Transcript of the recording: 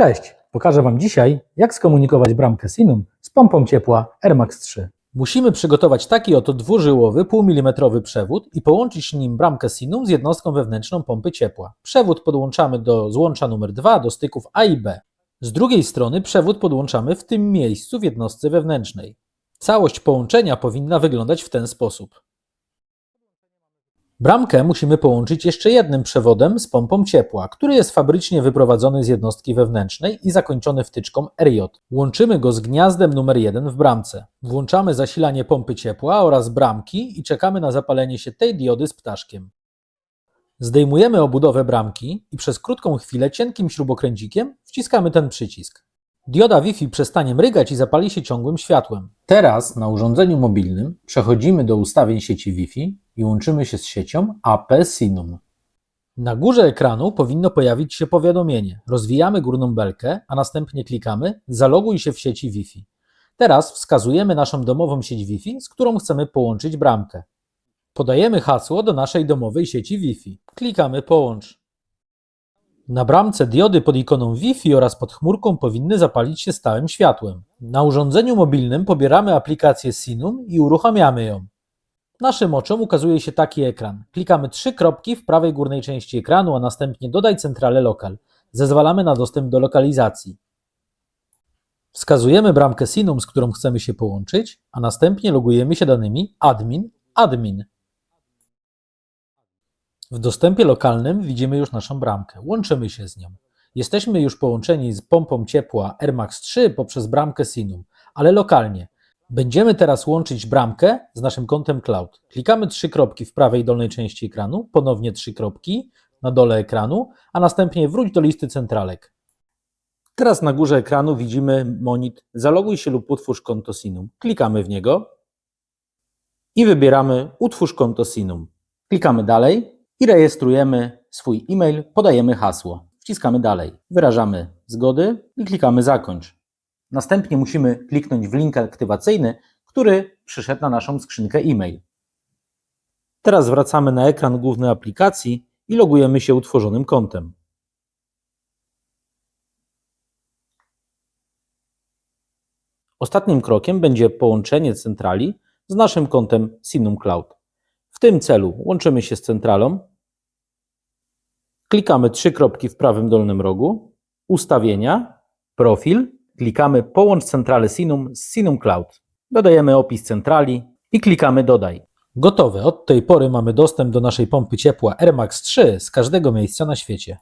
Cześć! Pokażę Wam dzisiaj, jak skomunikować bramkę Sinum z pompą ciepła Airmax 3. Musimy przygotować taki oto dwużyłowy, półmilimetrowy przewód i połączyć nim bramkę Sinum z jednostką wewnętrzną pompy ciepła. Przewód podłączamy do złącza numer 2 do styków A i B. Z drugiej strony przewód podłączamy w tym miejscu w jednostce wewnętrznej. Całość połączenia powinna wyglądać w ten sposób. Bramkę musimy połączyć jeszcze jednym przewodem z pompą ciepła, który jest fabrycznie wyprowadzony z jednostki wewnętrznej i zakończony wtyczką RJ. Łączymy go z gniazdem numer 1 w bramce. Włączamy zasilanie pompy ciepła oraz bramki i czekamy na zapalenie się tej diody z ptaszkiem. Zdejmujemy obudowę bramki i przez krótką chwilę cienkim śrubokręcikiem wciskamy ten przycisk. Dioda Wi-Fi przestanie mrygać i zapali się ciągłym światłem. Teraz na urządzeniu mobilnym przechodzimy do ustawień sieci Wi-Fi i łączymy się z siecią AP Sinum. Na górze ekranu powinno pojawić się powiadomienie. Rozwijamy górną belkę, a następnie klikamy Zaloguj się w sieci Wi-Fi. Teraz wskazujemy naszą domową sieć Wi-Fi, z którą chcemy połączyć bramkę. Podajemy hasło do naszej domowej sieci Wi-Fi. Klikamy Połącz. Na bramce diody pod ikoną Wi-Fi oraz pod chmurką powinny zapalić się stałym światłem. Na urządzeniu mobilnym pobieramy aplikację Sinum i uruchamiamy ją. Naszym oczom ukazuje się taki ekran. Klikamy trzy kropki w prawej górnej części ekranu, a następnie dodaj centralę lokal. Zezwalamy na dostęp do lokalizacji. Wskazujemy bramkę Sinum, z którą chcemy się połączyć, a następnie logujemy się danymi admin, admin. W dostępie lokalnym widzimy już naszą bramkę. Łączymy się z nią. Jesteśmy już połączeni z pompą ciepła Airmax 3 poprzez bramkę Sinum, ale lokalnie. Będziemy teraz łączyć bramkę z naszym kontem cloud. Klikamy trzy kropki w prawej dolnej części ekranu, ponownie trzy kropki na dole ekranu, a następnie wróć do listy centralek. Teraz na górze ekranu widzimy monit Zaloguj się lub utwórz konto Sinum. Klikamy w niego i wybieramy Utwórz konto Sinum. Klikamy dalej i rejestrujemy swój e-mail, podajemy hasło. Wciskamy dalej, wyrażamy zgody i klikamy zakończ. Następnie musimy kliknąć w link aktywacyjny, który przyszedł na naszą skrzynkę e-mail. Teraz wracamy na ekran główny aplikacji i logujemy się utworzonym kontem. Ostatnim krokiem będzie połączenie centrali z naszym kontem Sinum Cloud. W tym celu łączymy się z centralą, klikamy trzy kropki w prawym dolnym rogu, ustawienia, profil, klikamy Połącz centralę Sinum z Sinum Cloud. Dodajemy opis centrali i klikamy Dodaj. Gotowe. Od tej pory mamy dostęp do naszej pompy ciepła Airmax 3 z każdego miejsca na świecie.